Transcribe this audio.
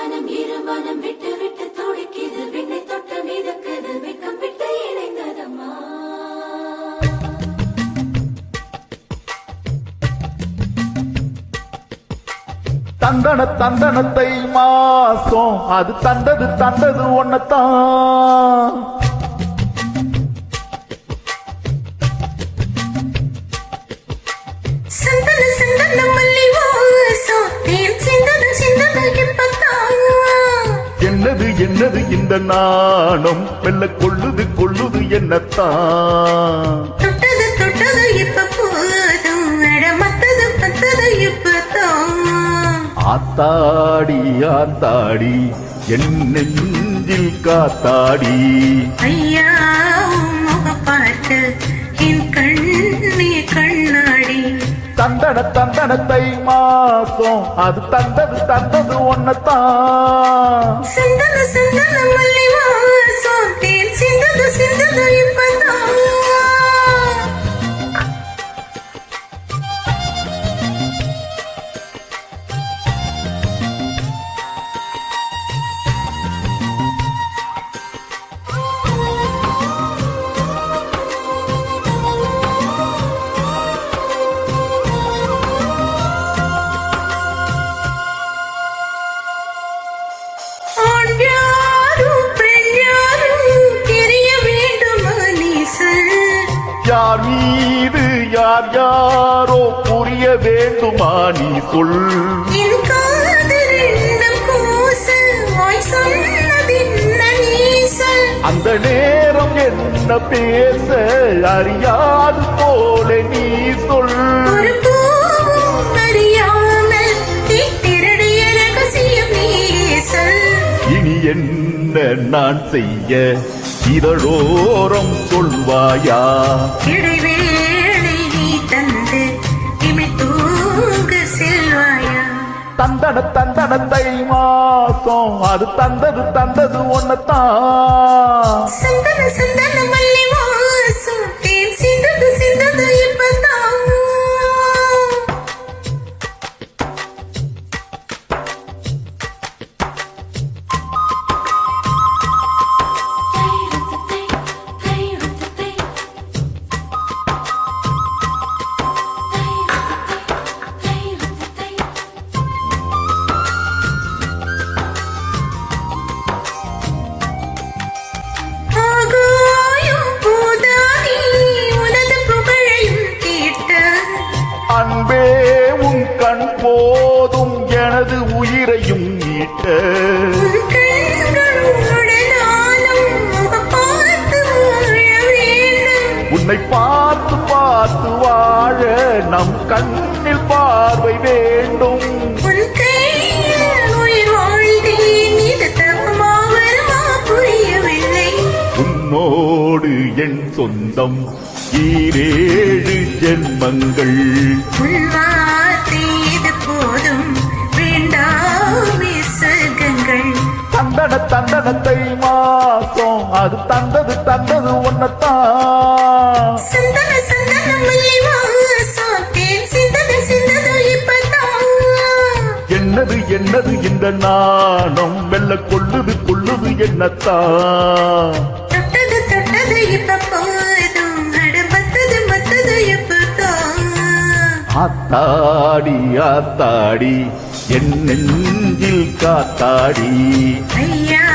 மனம் இரு மனம் விட்டு விட்டு துடிக்குது. விண்ணை தொட்டு மிதக்குது. வெக்கம் விட்டு இணைந்ததம்மா. தந்தன தந்தனத்தை மாசம். அது தந்தது தந்தது ஒன்னத்தான் என்னது இந்த நாணம்? மெல்ல கொள்ளுது கொள்ளுது என்னத்தான்? தொட்டது தொட்டது இப்ப போதும். மத்தது மத்தது இப்பத்தான் ஆத்தாடி ஆத்தாடி என் நெஞ்சில் காத்தாடி. ஐயா தந்தன தந்தனத்தை மாசம் அது தந்தது தந்தது ஒன்னதான் சந்தன சந்தன மல்லி வாசம் தேன் சிந்தது சிந்தது இப்பதான். யார் மீது யார் யாரோ புரிய வேண்டுமா நீ சொல் அந்த நேரம் என்ன பேச அறியாது போல நீ சொல். என்ன நான் செய்ய? இதழோரம் சொல்வாயா? இடைவேளை நீ தந்து இமை தூங்க செல்வாயா? தந்தன தந்தனத்தை மாசம். அது தந்தது தந்தது ஒன்னத்தான் சந்தன சந்தன மல்லி அன்பே உன் கண் போதும் எனது உயிரையும் வேண்டும். உன்னை பார்த்து பார்த்து வாழ நம் கண்ணில் பார்வை வேண்டும். என் சொந்தம் ஈரேழு ஜென்மங்கள். போதும் தந்தன தந்தனத்தை மாசம் அது தந்தது தந்தது ஒன்னத்தான் சந்தன என்னது என்னது இந்த நாணம்? வெல்ல கொள்ளுது கொள்ளுது என்னத்தான்? ஆத்தாடி ஆத்தாடி என் நெஞ்சில் காத்தாடி. ஐயா